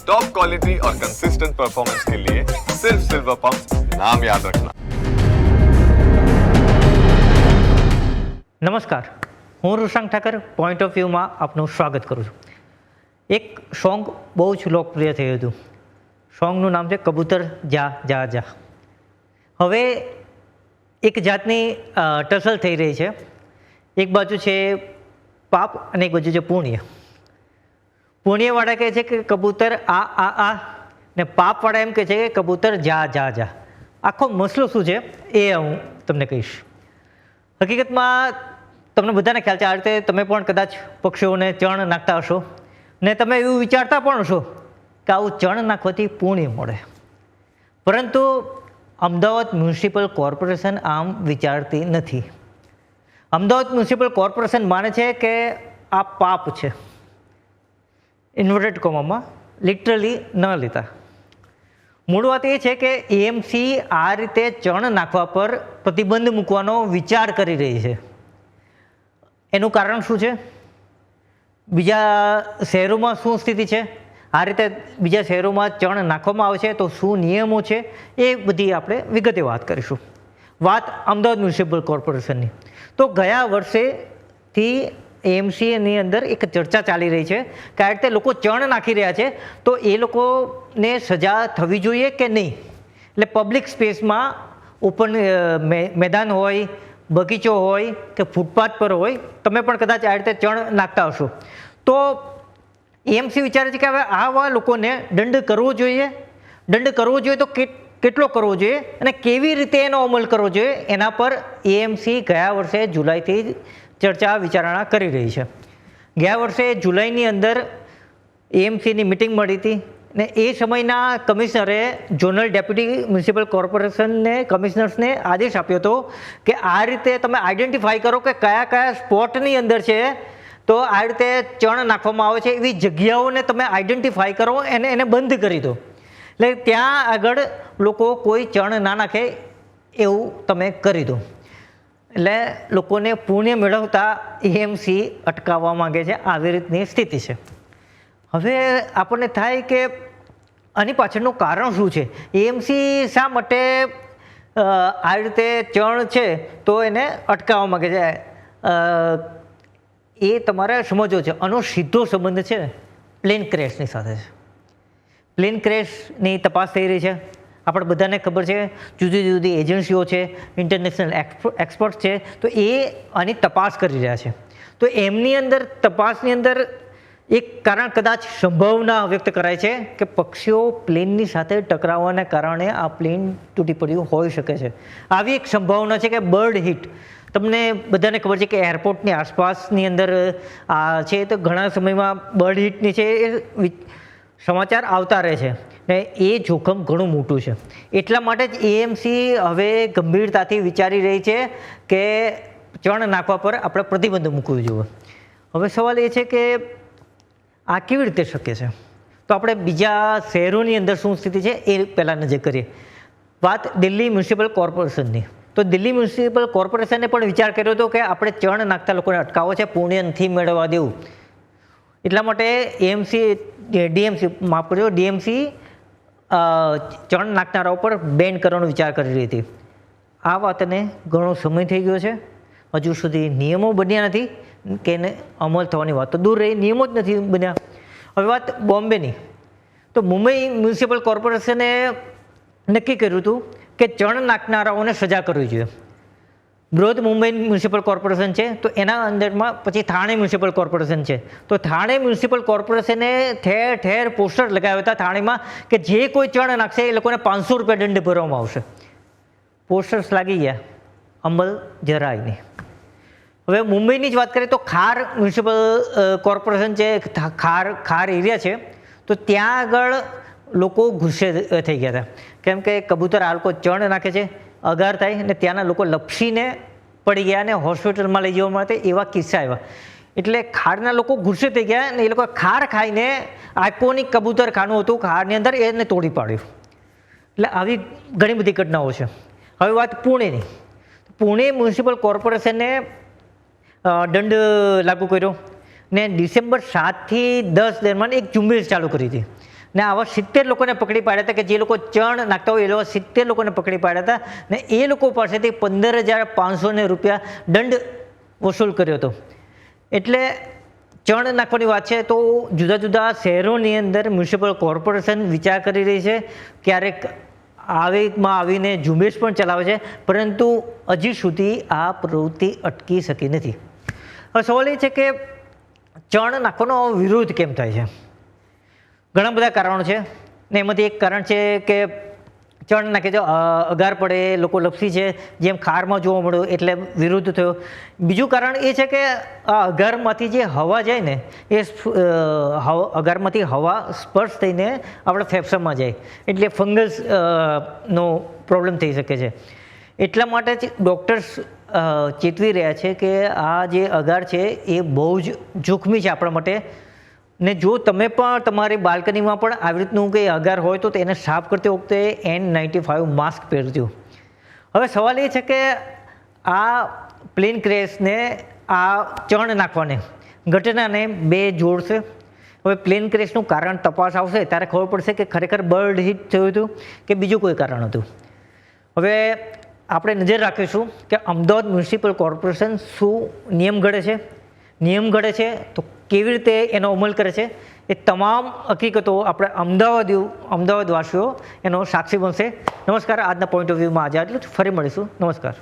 Top quality और consistent performance के लिए सिर्फ सिल्वर पंप नाम याद रखना નમસ્કાર હું ઋષાંક ઠાકર પોઈન્ટ ઓફ વ્યૂમાં આપનું સ્વાગત કરું છું એક સોંગ બહુ જ લોકપ્રિય થયું હતું સોંગનું નામ છે કબૂતર જા જા જા હવે એક જાતની અ, ટસલ થઈ રહી છે એક બાજુ છે પાપ અને એક બાજુ છે પુણ્ય પુણ્યવાળા કહે છે કે કબૂતર આ આ આ. ને પાપવાળા એમ કહે છે કે કબૂતર જા જા જા. આખો મસલો શું છે? એ હું તમને કહીશ. હકીકતમાં તમને બધાને ખ્યાલ છે, આ રીતે તમે પણ કદાચ પક્ષીઓને ચણ નાખતા હશો. ને તમે એવું વિચારતા પણ હશો કે આવું ચણ નાખવાથી પુણ્ય મળે. પરંતુ અમદાવાદ મ્યુનિસિપલ કોર્પોરેશન આમ વિચારતી નથી. અમદાવાદ મ્યુનિસિપલ કોર્પોરેશન માને છે કે આ પાપ છે. ઇન્વર્ટેડ કોમામાં લિટરલી ન લેતા મૂળ વાત એ છે કે એએમસી આ રીતે ચણ નાખવા પર પ્રતિબંધ મૂકવાનો વિચાર કરી રહી છે. એનું કારણ શું છે? બીજા શહેરોમાં શું સ્થિતિ છે? આ રીતે બીજા શહેરોમાં ચણ નાખવામાં આવે છે તો શું નિયમો છે? એ બધી આપણે વિગતે વાત કરીશું. વાત અમદાવાદ મ્યુનિસિપલ કોર્પોરેશનની. તો ગયા વર્ષેથી એમસીએની અંદર એક ચર્ચા ચાલી રહી છે કે આ રીતે લોકો ચણ નાખી રહ્યા છે. તો એ લોકોને સજા થવી જોઈએ કે નહીં? એટલે પબ્લિક સ્પેસમાં ઓપન મેદાન હોય, બગીચો હોય કે ફૂટપાથ પર હોય, તમે પણ કદાચ આ રીતે ચણ નાખતા હશો. તો એમસી વિચારે છે કે હવે આવા લોકોને દંડ કરવો જોઈએ? દંડ કરવો જોઈએ તો કેટલો કરવો જોઈએ? અને કેવી રીતે એનો અમલ કરવો જોઈએ? એના પર એએમસી ગયા વર્ષે જુલાઈથી જ ચર્ચા વિચારણા કરી રહી છે. ગયા વર્ષે જુલાઈની અંદર એએમસીની મિટિંગ મળી હતી ને એ સમયના કમિશનરે ઝોનલ ડેપ્યુટી મ્યુનિસિપલ કોર્પોરેશનને, કમિશનર્સને આદેશ આપ્યો હતો કે આ રીતે તમે આઈડેન્ટિફાઈ કરો કે કયા કયા સ્પોટની અંદર છે, તો આ રીતે ચણ નાખવામાં આવે છે, એવી જગ્યાઓને તમે આઈડેન્ટિફાઈ કરો એને એને બંધ કરી દો. એટલે ત્યાં આગળ લોકો કોઈ ચણ ના નાખે એવું તમે કરી દો. એટલે લોકોને પુણ્ય મેળવતા એએમસી અટકાવવા માંગે છે, આવી રીતની સ્થિતિ છે. હવે આપણને થાય કે આની પાછળનું કારણ શું છે? એએમસી શા માટે આ રીતે ચણ છે તો એને અટકાવવા માંગે છે? એ તમારે સમજવો છે. આનો સીધો સંબંધ છે, પ્લેન ક્રેશની સાથે છે. પ્લેન ક્રેશની તપાસ થઈ રહી છે. આપણે બધાને ખબર છે, જુદી જુદી એજન્સીઓ છે ઇન્ટરનેશનલ એક્સપર્ટ છે, તો એ આની તપાસ કરી રહ્યા છે. તો એમની અંદર, તપાસની અંદર એક કારણ કદાચ સંભાવના વ્યક્ત કરાય છે કે પક્ષીઓ પ્લેનની સાથે ટકરાવવાને કારણે આ પ્લેન તૂટી પડ્યું હોઈ શકે છે. આવી એક સંભાવના છે કે બર્ડ હિટ. તમને બધાને ખબર છે કે એરપોર્ટની આસપાસની અંદર આ છે, તો ઘણા સમયમાં બર્ડ હિટની છે એ સમાચાર આવતા રહે છે. એ જોખમ ઘણું મોટું છે. એટલા માટે જ એએમસી હવે ગંભીરતાથી વિચારી રહી છે કે ચણ નાખવા પર આપણે પ્રતિબંધ મૂકવું જોઈએ. હવે સવાલ એ છે કે આ કેવી રીતે શક્ય છે? તો આપણે બીજા શહેરોની અંદર શું સ્થિતિ છે એ પહેલાં નજર કરીએ. વાત દિલ્હી મ્યુનિસિપલ કોર્પોરેશનની. તો દિલ્હી મ્યુનિસિપલ કોર્પોરેશને પણ વિચાર કર્યો હતો કે આપણે ચણ નાખતા લોકોને અટકાવો છે પુણ્ય નથી મેળવવા દેવું. એટલા માટે એએમસી ડીએમસી માફ કરજો ડીએમસી ચણ નાખનારા ઉપર બેન કરવાનો વિચાર કરી રહી હતી. આ વાતને ઘણો સમય થઈ ગયો છે. હજુ સુધી નિયમો બન્યા નથી કે એને અમલ થવાની વાત તો દૂર રહી, નિયમો જ નથી બન્યા. હવે વાત બોમ્બેની. તો મુંબઈ મ્યુનિસિપલ કોર્પોરેશને નક્કી કર્યું હતું કે ચણ નાખનારાઓને સજા કરવી જોઈએ. બૃહદ મુંબઈ મ્યુનિસિપલ કોર્પોરેશન છે, તો એના અંદરમાં પછી થાણે મ્યુનિસિપલ કોર્પોરેશન છે. તો થાણે મ્યુનિસિપલ કોર્પોરેશને ઠેર ઠેર પોસ્ટર લગાવ્યા હતા થાણેમાં કે જે કોઈ ચણ નાખશે એ લોકોને પાંચસો રૂપિયા દંડ ભરવામાં આવશે. પોસ્ટર્સ લાગી ગયા. અમલ જરાય નહીં. હવે મુંબઈની જ વાત કરીએ તો ખાર મ્યુનિસિપલ કોર્પોરેશન છે ખાર ખાર એરિયા છે, તો ત્યાં આગળ લોકો ગુસ્સે થઈ ગયા હતા. કેમ કે કબૂતર આ લોકો ચણ નાખે છે અગાર થાય અને ત્યાંના લોકો લપસીને પડી ગયા અને હોસ્પિટલમાં લઈ જવા માટે એવા કિસ્સા આવ્યા. એટલે ખારના લોકો ગુસ્સે થઈ ગયા અને એ લોકો ખાર ખાઈને આઇકોનિક કબૂતર ખાનું હતું, ખારની અંદર એને તોડી પાડ્યું. એટલે આવી ઘણી બધી ઘટનાઓ છે. હવે વાત પુણેની. પુણે મ્યુનિસિપલ કોર્પોરેશને દંડ લાગુ કર્યો ને ડિસેમ્બર સાતથી દસ દરમિયાન એક ઝુંબેશ ચાલુ કરી હતી. ને આવા સિત્તેર લોકોને પકડી પાડ્યા હતા કે જે લોકો ચણ નાખતા હોય એ લોકો સિત્તેર લોકોને પકડી પાડ્યા હતા ને એ લોકો પાસેથી પંદર હજાર પાંચસો ને રૂપિયા દંડ વસૂલ કર્યો હતો. એટલે ચણ નાખવાની વાત છે તો જુદા જુદા શહેરોની અંદર મ્યુનિસિપલ કોર્પોરેશન વિચાર કરી રહી છે, ક્યારેક આવેગમાં આવીને ઝુંબેશ પણ ચલાવે છે, પરંતુ હજી સુધી આ પ્રવૃત્તિ અટકી શકી નથી. હવે સવાલ એ છે કે ચણ નાખવાનો વિરોધ કેમ થાય છે? ઘણા બધા કારણો છે. ને એમાંથી એક કારણ છે કે ચણ નાખે છે અગાર પડે, લોકો લપસી છે, જેમ ખારમાં જોવા મળ્યું એટલે વિરુદ્ધ થયો. બીજું કારણ એ છે કે આ અગારમાંથી જે હવા જાય ને, એ અગારમાંથી હવા સ્પર્શ થઈને આપણા ફેફસામાં જાય. એટલે ફંગસ નો પ્રોબ્લેમ થઈ શકે છે. એટલા માટે જ ડૉક્ટર્સ ચેતવી રહ્યા છે કે આ જે અગાર છે એ બહુ જ જોખમી છે આપણા માટે. ને જો તમે પણ તમારી બાલ્કનીમાં પણ આવી રીતનું કંઈ અગાર હોય તો તેને સાફ કરતી વખતે એન નાઇન્ટી ફાઇવ માસ્ક પહેરજો. હવે સવાલ એ છે કે આ પ્લેન ક્રેશને આ ચણ નાખવાને ઘટનાને બે જોડશે. હવે પ્લેન ક્રેશનું કારણ તપાસ આવશે, ત્યારે ખબર પડશે કે ખરેખર બર્ડ હિટ થયું હતું કે બીજું કોઈ કારણ હતું. હવે આપણે નજર રાખીશું કે અમદાવાદ મ્યુનિસિપલ કોર્પોરેશન શું નિયમ ઘડે છે. નિયમ ઘડે છે તો કેવી રીતે એનો અમલ કરે છે? એ તમામ હકીકતો આપણે અમદાવાદ અમદાવાદવાસીઓ એનો સાક્ષી બનશે. નમસ્કાર, આજના પોઈન્ટ ઓફ વ્યૂમાં આજે આટલું ફરી મળીશું. નમસ્કાર.